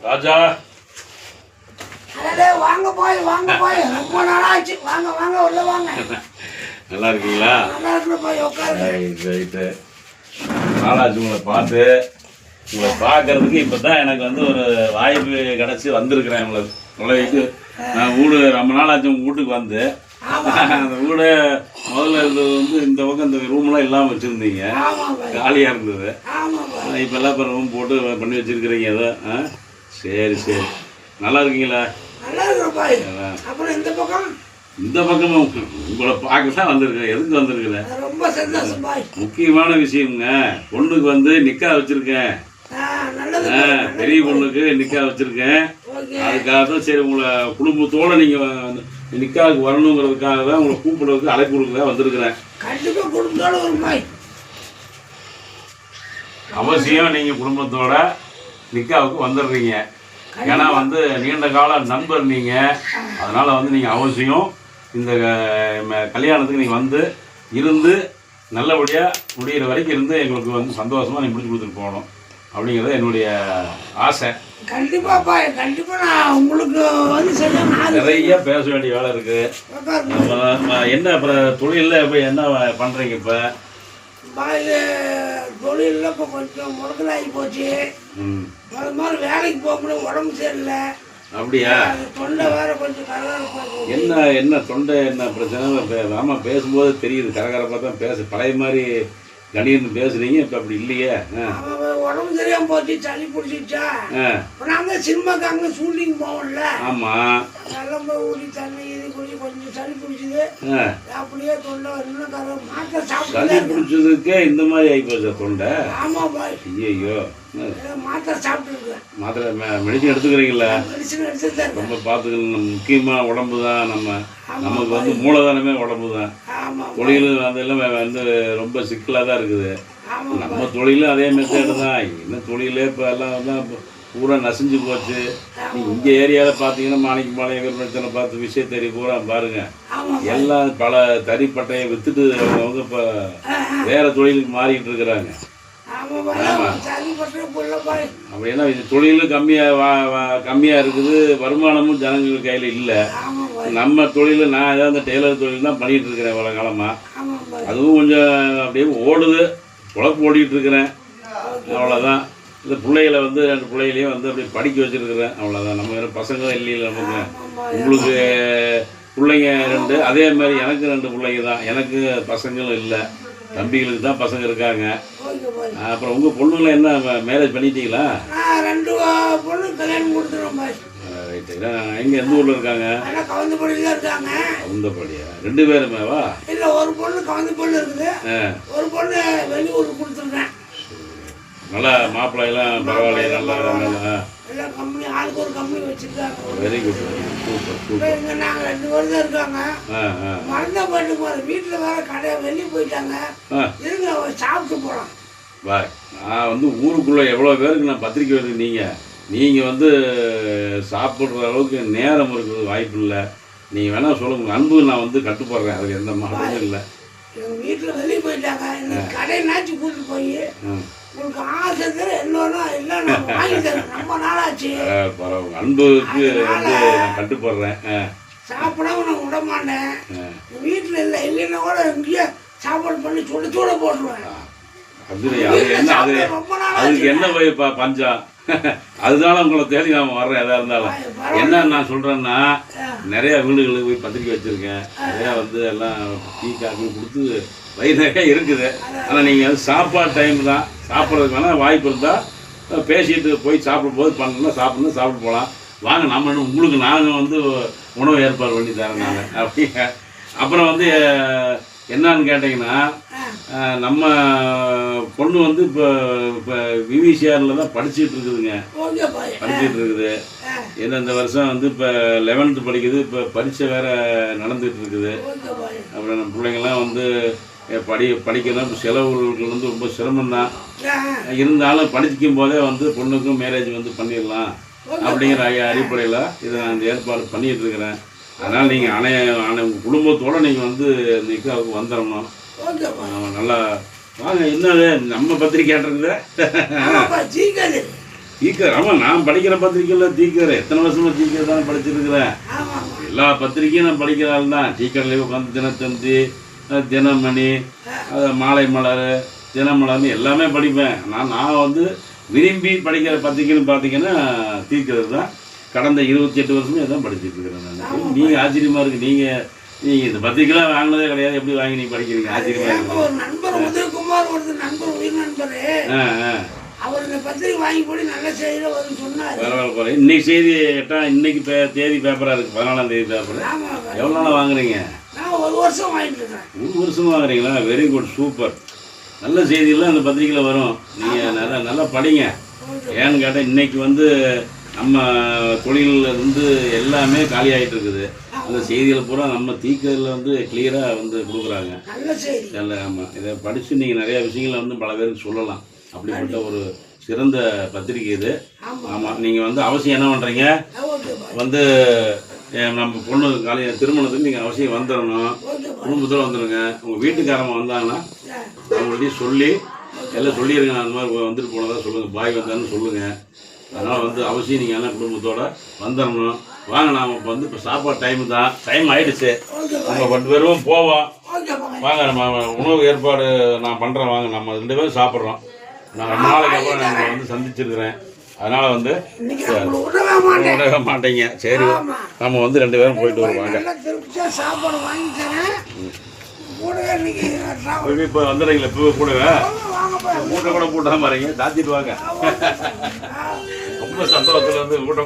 ராஜா. வாங்க போய் வாங்க போய். ரொம்ப நாளாச்சு. வாங்க வாங்க உள்ள வாங்க. நல்லா இருக்கீங்களா? நல்லா இருக்கிற போய் உட்காருங்க. நாளாச்சு உங்களை பார்த்து. உங்களை பார்க்கறதுக்கு இப்போ தான் எனக்கு வந்து ஒரு வாய்ப்பு கிடச்சி வந்திருக்கிறேன் உங்களை உழைக்கு நான் வீடு ரொம்ப நாள் ஆச்சு உங்கள் வீட்டுக்கு வந்து. அந்த வீடு முதல்ல இருந்தது வந்து இந்த பக்கம் இந்த ரூம்லாம் இல்லாமல் வச்சுருந்தீங்க. காலியாக இருந்தது. ஆமா பாய் இப்போ எல்லாம் இப்போ ரூம் போட்டு பண்ணி வச்சுருக்கிறீங்க ஏதோ ஆ? சரி சரி. நல்லா இருக்கீங்களா? நல்லா இருக்கிற பாய். அப்புறம் இந்த பக்கம்? இந்த பக்கமும் உங்களை பார்க்க தான் வந்திருக்கேன் எதுக்கு வந்திருக்கிறேன் ரொம்ப சந்தோஷம் முக்கியமான விஷயம்ங்க. பொண்ணுக்கு வந்து நிக்கா வச்சிருக்கேன். பெரிய பொண்ணுக்கு நிக்கா வச்சிருக்கேன். அதுக்காக தான் சரி உங்களை குடும்பத்தோட நீங்க வந்து நிக்காவுக்கு வரணுங்கிறதுக்காக தான் உங்களை கூப்பிடுறதுக்கு அழைப்பு கொடுக்க வந்திருக்கிறேன். குடும்பத்தோட அவசியம் நீங்க குடும்பத்தோட நிக்காவுக்கு வந்துடுறீங்க. ஏன்னா வந்து நீண்ட கால நண்பர் நீங்க. அதனால வந்து நீங்க அவசியம் இந்த கல்யாணத்துக்கு நீங்க வந்து இருந்து நல்லபடியா முடியிற வரைக்கும் இருந்து எங்களுக்கு வந்து சந்தோஷமா நீ முடிச்சு கொடுத்துட்டு போகணும். அப்படிங்கிறது என்னுடைய ஆசை. கண்டிப்பா பாய் கண்டிப்பா நான் உங்களுக்கு வந்து நிறைய பேச வேண்டிய வேலை இருக்கு. உட்காருங்க. நம்ம நம்ம என்ன அப்புறம் தொழிலில் இப்போ என்ன பண்றீங்க இப்போ? தொழிலில் இப்போ கொஞ்சம் முடக்கலாகி போச்சு. அது மாதிரி வேலைக்கு போக முடியும் உடம்பு சரியில்லை. அப்படியா? தொண்டை வேற கொஞ்சம் என்ன என்ன தொண்டை என்ன பிரச்சனை? பே- ஆமா பேசும்போது தெரியுது. கரகரப்பாக தான் பேசு. பழைய மாதிரி கணீர்னு பேசுறீங்க இப்போ அப்படி இல்லையே. உடம்பு சரியாம போச்சு சளி பிடிச்சிச்சா இப்போ நாங்கள் சினிமாக்கு அங்கே ஷூட்டிங் போவோம்ல. ஆமாம் அதெல்லாம் போய் ஊடி தண்ணி இது குடி கொஞ்சம் சளி பிடிச்சிது. அப்படியே தொண்டை கர மாத்திரை சளி சாப்பிட்டு பிடிச்சதுக்கே இந்த மாதிரி ஆகிப்போச்சா தொண்டை. ஆமாம் பாய். ஐயோ மாத்திரை சாப்பிட்டுருக்கேன். மாத்திரை மெடிசன் எடுத்துக்கிறீங்களா? மெடிசன் எடுத்துட்டு தான் இருக்கேன். ரொம்ப பார்த்துக்கணும். முக்கியமாக உடம்பு தான் நம்ம நமக்கு வந்து மூலதனமே உடம்பு தான் தொழில் அதெல்லாம் வந்து ரொம்ப சிக்கலாக தான் இருக்குது. நம்ம தொழிலும் அதே மெத்தேடு தான் என்ன தொழிலே இப்போ எல்லாம் வந்து பூரா நசிஞ்சு போச்சு. நீங்கள் இங்கே ஏரியாவில் பார்த்தீங்கன்னா மாணிக்க மாலைய விற்பனை பார்த்து விஷயம் தெரிய பூரா பாருங்க. ஆமாம் எல்லாம் பல தறிப்பட்டையை வித்துட்டு அவங்க இப்போ வேற தொழிலுக்கு மாறிக்கிட்டு இருக்கிறாங்க. அப்படின்னா இது தொழிலும் கம்மியாக கம்மியாக இருக்குது. வருமானமும் ஜனங்கள் கையில் இல்லை. நம்ம தொழில் நான் ஏதாவது டெய்லர் தொழில் தான் பண்ணிகிட்டு இருக்கிறேன் இவ்வளோ காலமாக அதுவும் கொஞ்சம் அப்படியே ஓடுது. உழப்பு ஓடிட்டு இருக்கிறேன் அவ்வளோதான் இந்த பிள்ளைகளை வந்து ரெண்டு பிள்ளைகளையும் வந்து அப்படியே படிக்க வச்சிருக்கிறேன். அவ்வளோதான் நம்ம வேறு பசங்க இல்லையில நமக்கு. உங்களுக்கு பிள்ளைங்க ரெண்டு அதே மாதிரி எனக்கு ரெண்டு பிள்ளைங்க தான். எனக்கு பசங்களும் இல்லை. தம்பிகளுக்கு தான் பசங்க இருக்காங்க. அப்புறம் உங்கள் பொண்ணுங்களை என்ன மேரேஜ் பண்ணிட்டீங்களா? ரெண்டு பொண்ணு கல்யாணம் ரைட்டு எங்கே எந்த ஊரில் இருக்காங்க? கவுந்தபடியில் இருக்காங்க. உந்தபடியா ரெண்டு பேருமேவா இல்லை ஒரு பொண்ணு கவுந்த பொண்ணு இருக்குது ஒரு பொண்ணு வெளியூருக்கு கொடுத்துருக்கேன். நல்லா மாப்பிள்ளையெல்லாம் பரவாயில்லையா நல்லா எல்லாம் கம்பெனி ஆளுக்கு ஒரு கம்பெனி வச்சுருக்காங்க வெரி குட் சூப்பர் சூப்பர் இங்கே நாங்கள் ரெண்டு பேர் தான் இருக்காங்க. மறந்தா போயிட்டு போகிறேன் வீட்டில் வேற கடை வெளியே போயிட்டாங்க. இருங்க சாப்பிட்டு போகலாம் பாய் நான் வந்து ஊருக்குள்ளே எவ்வளோ பேருக்கு நான் பத்திரிக்கை வருது நீங்கள் நீங்கள் வந்து சாப்பிட்ற அளவுக்கு நேரம் இருக்கிறது வாய்ப்பு இல்லை. நீங்கள் வேணால் சொல்லுங்க. உங்கள் அன்பு நான் வந்து கட்டுப்படுறேன். அதுக்கு எந்த மாற்றமும் இல்லை. எங்கள் வீட்டில் வெளியே போயிட்டாங்க. இந்த கடை நாச்சு கூட்டிட்டு போய் உங்களுக்கு ஆசை தர என்னன்னா இல்லை நான் வாங்கி தரேன். ரொம்ப நாளாச்சு. பரவாயில்ல. அன்புக்கு வந்து நான் கட்டுப்படுறேன். சாப்பிடாம நான் விட மாட்டேன். வீட்டில் இல்லை இல்லைன்னா கூட இங்கேயே சாப்பாடு பண்ணி சுட சுட போட்டுருவேன். அது என்ன அது அதுக்கு என்ன போய் ப பஞ்சம் அதுதான உங்களை தேடி நான் வர்றேன் எதா இருந்தாலும். என்ன நான் சொல்றேன்னா நிறைய வீடுகளுக்கு போய் பத்திரிக்கை வச்சிருக்கேன். நிறைய வந்து எல்லாம் டீ காஃபி கொடுத்து வயிறு நிறைய இருக்குது. ஆனால் நீங்கள் வந்து சாப்பாடு டைம் தான். சாப்பிட்றதுக்கு வேணால் வாய்ப்பு இருந்தால் பேசிட்டு போய் சாப்பிடும்போது பண்ணலாம் சாப்பிடணும் சாப்பிட்டு போகலாம். வாங்க நம்ம உங்களுக்கு நாங்கள் வந்து உணவு ஏற்பாடு பண்ணி தரேன் நான். அப்படி அப்புறம் வந்து என்னன்னு கேட்டிங்கன்னா நம்ம பொண்ணு வந்து இப்போ இப்போ விவிசிஆரில் தான் படிச்சுட்டு இருக்குதுங்க. படிச்சுட்டு இருக்குது. ஏன்னா இந்த வருஷம் வந்து இப்போ லெவன்த்து படிக்குது. இப்போ பரீட்சை வேற நடந்துட்டு இருக்குது. அப்புறம் நம்ம பிள்ளைங்கள்லாம் வந்து படி படிக்கணும். இப்ப செலவுகள் வந்து ரொம்ப சிரமம்தான். இருந்தாலும் படிக்கும் போதே வந்து பொண்ணுக்கும் மேரேஜ் வந்து பண்ணிடலாம். அப்படிங்கிற அடிப்படையில் இதை நான் ஏற்பாடு பண்ணிட்டு இருக்கிறேன். அதனால் நீங்கள் அணைய அணை உங்கள் குடும்பத்தோடு நீங்கள் வந்து நிக்காவுக்கு வந்துடணும் நல்லா வாங்க என்னது நம்ம பத்திரிக்கை இருக்குது ஆமாப்பா சீக்கிரம் தீக்கர் ஆமாம் நான் படிக்கிற பத்திரிக்கையில் தீக்கர் எத்தனை வருஷமா தீக்கர் தான் படிச்சிருக்கிறேன். எல்லா பத்திரிக்கையும் நான் படிக்கிற ஆள் தான். டீக்கர்லேயே உட்காந்து தினத்தந்தி தினமணி மாலை மலர் தினமலர்னு எல்லாமே படிப்பேன். நான் நான் வந்து விரும்பி படிக்கிற பத்திரிக்கைன்னு பார்த்தீங்கன்னா தீக்கிறது தான். கடந்த இருபத்தி எட்டு வருஷமே தான் படிச்சுட்டு இருக்கிறேன் நான். நீங்கள் ஆச்சரியமாக இருக்குது நீங்கள் நீங்கள் இந்த பத்திரிக்கைலாம் வாங்கினதே கிடையாது. எப்படி வாங்கி நீங்கள் படிக்கிறீங்க? ஆச்சரியமாக இருக்குது ஒரு நண்பர் உதயகுமார் ஒரு நண்பர் உயிர் நண்பரு. அவர் இந்த பத்திரிக்கை வாங்கி போய் நல்ல செய்தியில வரும்னு சொன்னாரு. பரவாயில்ல பரவாயில்ல. இன்னைக்கு செய்தி எட்டா இன்னைக்கு பே தேதி பேப்பராக இருக்குது பதினாலாம் தேதி பேப்பர் எவ்வளோ நாளாக வாங்குறீங்க? நான் ஒரு வருஷம் வாங்கிட்டு இருக்கேன் ஒரு வருஷமா வாங்குறீங்களா? வெரி குட் சூப்பர் நல்ல செய்திகள்லாம் அந்த பத்திரிக்கையில் வரும். நீங்கள் நல்லா நல்லா படிங்க. ஏன்னு கேட்டால் இன்னைக்கு வந்து நம்ம தொழிலில் இருந்து எல்லாமே காலி ஆகிட்டு இருக்குது அந்த செய்திகள் பூரா நம்ம தீக்கிறதுல வந்து கிளியராக வந்து கொடுக்குறாங்க. நல்ல ஆமாம் இதை படித்து நீங்கள் நிறையா விஷயங்களை வந்து பல பேருக்கு சொல்லலாம். அப்படிப்பட்ட ஒரு சிறந்த பத்திரிக்கை இது. ஆமா. ஆமாம் நீங்கள் வந்து அவசியம் என்ன பண்ணுறீங்க வந்து நம்ம பொண்ணு காலைய திருமணத்துக்கு நீங்கள் அவசியம் வந்துடணும். குடும்பத்தில் வந்துடுங்க உங்கள் வீட்டுக்காரங்க வந்தாங்கன்னா அவங்கள்ட்டையும் சொல்லி எல்லாம் சொல்லிடுங்க நான் அந்த மாதிரி வந்துட்டு போனதா சொல்லுங்கள் பாய் வந்தான்னு சொல்லுங்கள் அதனால் வந்து அவசியம் நீங்கள் எல்லாம் குடும்பத்தோட வந்துடணும் வாங்க நாம் இப்போ வந்து இப்போ சாப்பாடு டைம் தான். டைம் பாய் நம்ம ரெண்டு பேரும் போவோம். வாங்க நம்ம உணவு ஏற்பாடு நான் பண்ணுறேன் வாங்க நம்ம ரெண்டு பேரும் சாப்பிட்றோம். நான் ரொம்ப நாளைக்கு அப்புறம் நான் வந்து சந்திச்சிருக்கிறேன். அதனால் வந்து விடவே மாட்டீங்க. சரி. நம்ம வந்து ரெண்டு பேரும் போயிட்டு வருவாங்க சாப்பாடு வாங்கி தரேன். இப்போ வந்துடுறீங்களா? இப்போ பாய் மூட்டை கூட போட்டாம வரீங்க. தாத்திட்டு வாங்க. ரொம்ப வந்து இருந்து கூட